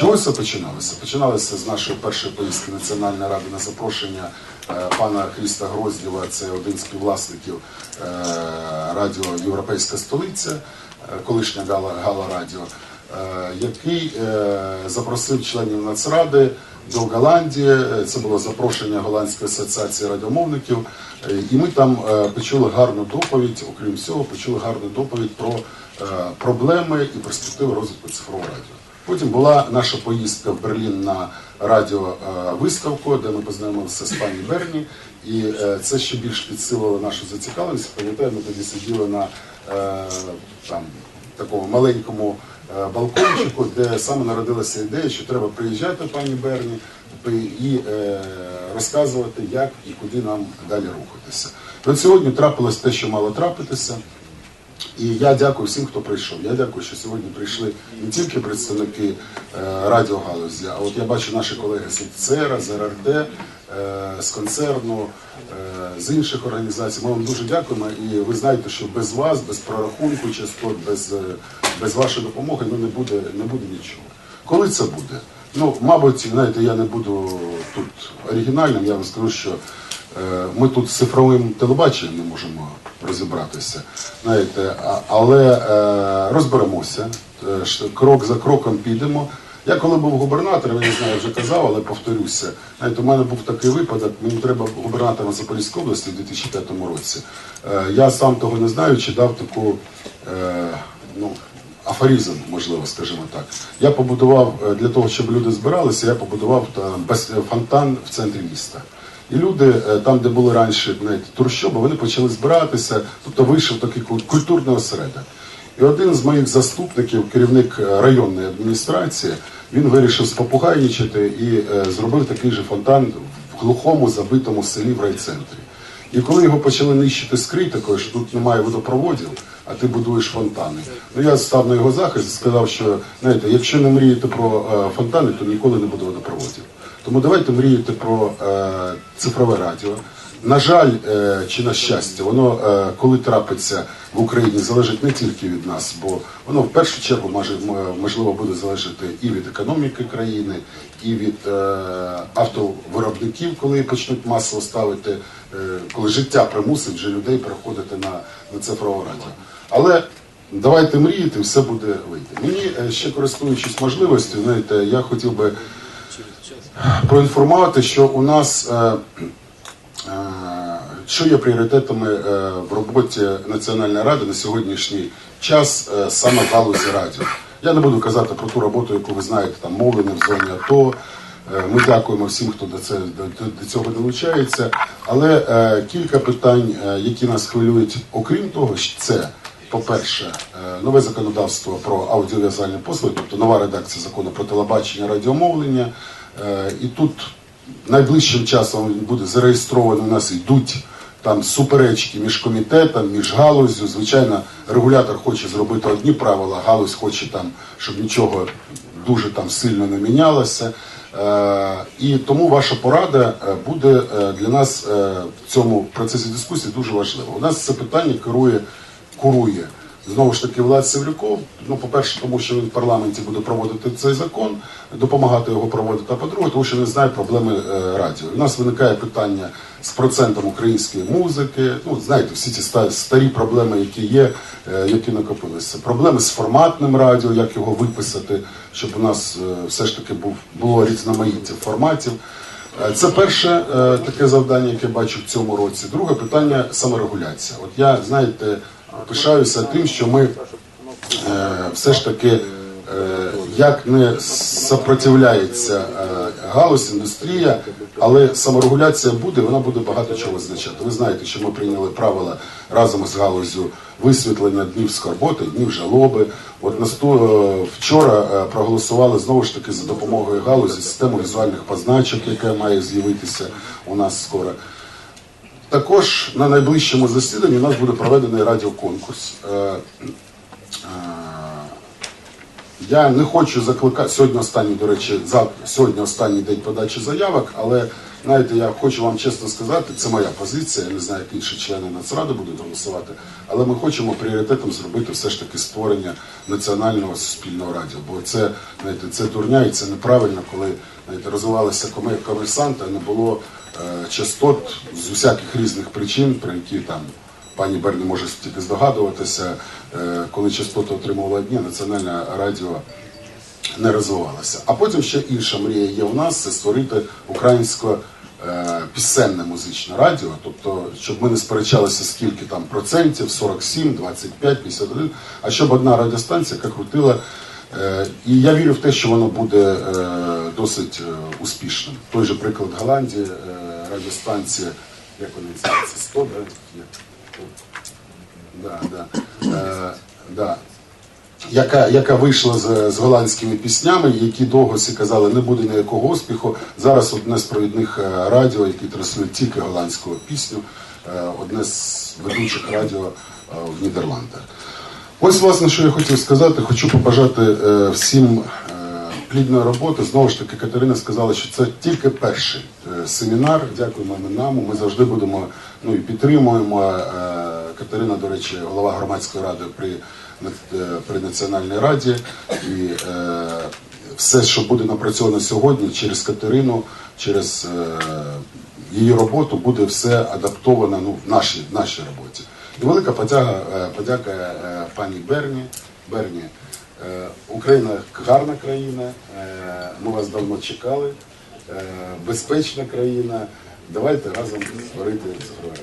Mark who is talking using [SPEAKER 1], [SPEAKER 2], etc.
[SPEAKER 1] Чого це починалося? Починалося з нашої першої поїздки Національної ради на запрошення е, пана Хріста Гроздєва, це один з співвласників е, радіо Європейська столиця, е, колишня Гала, Гала Радіо, який запросив членів Нацради до Голландії. Це було запрошення Голландської асоціації радіомовників. І ми там почули гарну доповідь, окрім всього, почули гарну доповідь про проблеми і перспективи розвитку цифрового радіо. Потім була наша поїздка в Берлін на радіовиставку, де ми познайомилися з пані Берні, і е, це ще більш підсилило нашу зацікавленість. Пам'ятаю, ми тоді сиділи на е, там такому маленькому е, балкончику, де саме народилася ідея, що треба приїжджати пані Берні і е, розказувати, як і куди нам далі рухатися. От сьогодні трапилось те, що мало трапитися. І я дякую всім, хто прийшов. Я дякую, що сьогодні прийшли не тільки представники е, радіогалузі, а от я бачу наші колеги з ЦЕРА, з РРТ, е, з концерну, е, з інших організацій. Ми вам дуже дякуємо. І ви знаєте, що без вас, без прорахунку частот, без, е, без вашої допомоги ну, не, буде, не буде нічого. Коли це буде? Ну, мабуть, знаєте, я не буду тут оригінальним, я вам скажу, що Ми тут з цифровим телебаченням не можемо розібратися, знаєте, але е, розберемося, е, крок за кроком підемо. Я коли був губернатором, я не знаю, вже казав, але повторюся. Знаєте, у мене був такий випадок, мені треба губернатором Запорізької області в 2005 році. Е, Я сам того не знаючи, дав таку ну, афоризм, можливо, скажімо так. Я побудував для того, щоб люди збиралися, я побудував там фонтан в центрі міста. І люди, е, там, де були раніше знаєте, турщоби, вони почали збиратися, тобто вийшов такий культурний осередок. І один з моїх заступників, керівник е, районної адміністрації, він вирішив спопугайничати і е, зробив такий же фонтан в глухому забитому селі в райцентрі. І коли його почали нищити з критикою, що тут немає водопроводів, а ти будуєш фонтани. Ну я став на його захист і сказав, що знаєте, якщо не мрієте про фонтани, то ніколи не буде водопроводів. Тому давайте мріяти про е, цифрове радіо. На жаль, е, чи на щастя, воно е, коли трапиться в Україні, залежить не тільки від нас, бо воно в першу чергу може можливо буде залежати і від економіки країни, і від е, автовиробників, коли почнуть масово ставити, е, коли життя примусить вже людей переходити на, на цифрове радіо. Але давайте мріяти, все буде вийти. Мені е, ще користуючись можливістю, знаєте, я хотів би проінформувати, що у нас е, е, що є пріоритетами е, в роботі Національної ради на сьогоднішній час саме галузі радіо. Я не буду казати про ту роботу, яку ви знаєте, там мовлення в зоні АТО. Ми дякуємо всім, хто до, це, до, цього долучається. Але кілька питань, які нас хвилюють, окрім того, це, по-перше, е, нове законодавство про аудіовізуальні послуги, тобто нова редакція закону про телебачення, радіомовлення. Е, І тут найближчим часом він буде зареєстрований. У нас йдуть там суперечки між комітетом, між галузю. Звичайно, регулятор хоче зробити одні правила, галузь хоче там, щоб нічого дуже там сильно не мінялося. Е, І тому ваша порада буде для нас в цьому процесі дискусії дуже важлива. У нас це питання керує курує. Знову ж таки, Влад Севрюков, ну, по-перше, тому що він в парламенті буде проводити цей закон, допомагати його проводити, а по-друге, тому що він знає проблеми е, радіо. У нас виникає питання з процентом української музики. Ну, знаєте, всі ці старі проблеми, які є, е, які накопилися. Проблеми з форматним радіо, як його виписати, щоб у нас е, все ж таки був, було різноманіття форматів. Це перше таке завдання, яке бачу в цьому році. Друге питання саморегуляція. От я, знаєте, пишаюся тим, що ми е, все ж таки е, як не сопротивляється е, галузь, індустрія, але саморегуляція буде, вона буде багато чого означати. Ви знаєте, що ми прийняли правила разом з галузю висвітлення днів скорботи, днів жалоби. От насту, вчора проголосували знову ж таки за допомогою галузі систему візуальних позначок, яка має з'явитися у нас скоро. Також на найближчому засіданні у нас буде проведений радіоконкурс. Е, е, Я не хочу закликати сьогодні. Останній, до речі, завтра сьогодні останній день подачі заявок, але знаєте, я хочу вам чесно сказати, це моя позиція. Я не знаю, як інші члени Нацради будуть голосувати, але ми хочемо пріоритетом зробити все ж таки створення національного суспільного радіо. Бо це знаєте, це дурня і це неправильно, коли знаєте, розвивалися коме- комерсанти, не було частот з усяких різних причин, про які там пані Берні може тільки здогадуватися, е, коли частоти отримували одні, національне радіо не розвивалося. А потім ще інша мрія є у нас це створити українське е, пісенне музичне радіо, тобто, щоб ми не сперечалися, скільки там процентів, 47, 25, 51, а щоб одна радіостанція, яка крутила. Е, і я вірю в те, що воно буде е, досить е, успішним. Той же приклад Голландії, е, радіостанція, як вона називається, 100, да? Да, да. Е, да яка, яка вийшла з, з голландськими піснями, які довго всі казали, не буде ніякого успіху. Зараз одне з провідних е, радіо, які транслюють тільки голландську пісню, е, одне з ведучих радіо е, в Нідерландах. Ось, власне, що я хотів сказати. Хочу побажати всім плідної роботи. Знову ж таки, Катерина сказала, що це тільки перший е, семінар. Дякуємо іменаму. Ми завжди будемо ну і підтримуємо. Е, Катерина, до речі, голова громадської ради при, е, при Національній раді. І е, все, що буде напрацьовано сьогодні, через Катерину, через е, її роботу, буде все адаптовано ну, в нашій, в нашій роботі. І велика подяка, подяка пані Берні. Берні. Е, Україна гарна країна, е, ми вас давно чекали, е, безпечна країна. Давайте разом створити цифрове.